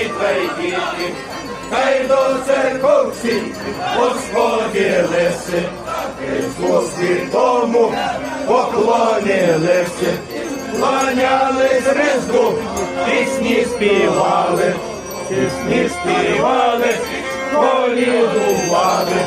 і та й діти, та й до церковці посходилися, Христу святому поклонилися, кланялись Христу, пісні співали, пісні співали, колідували,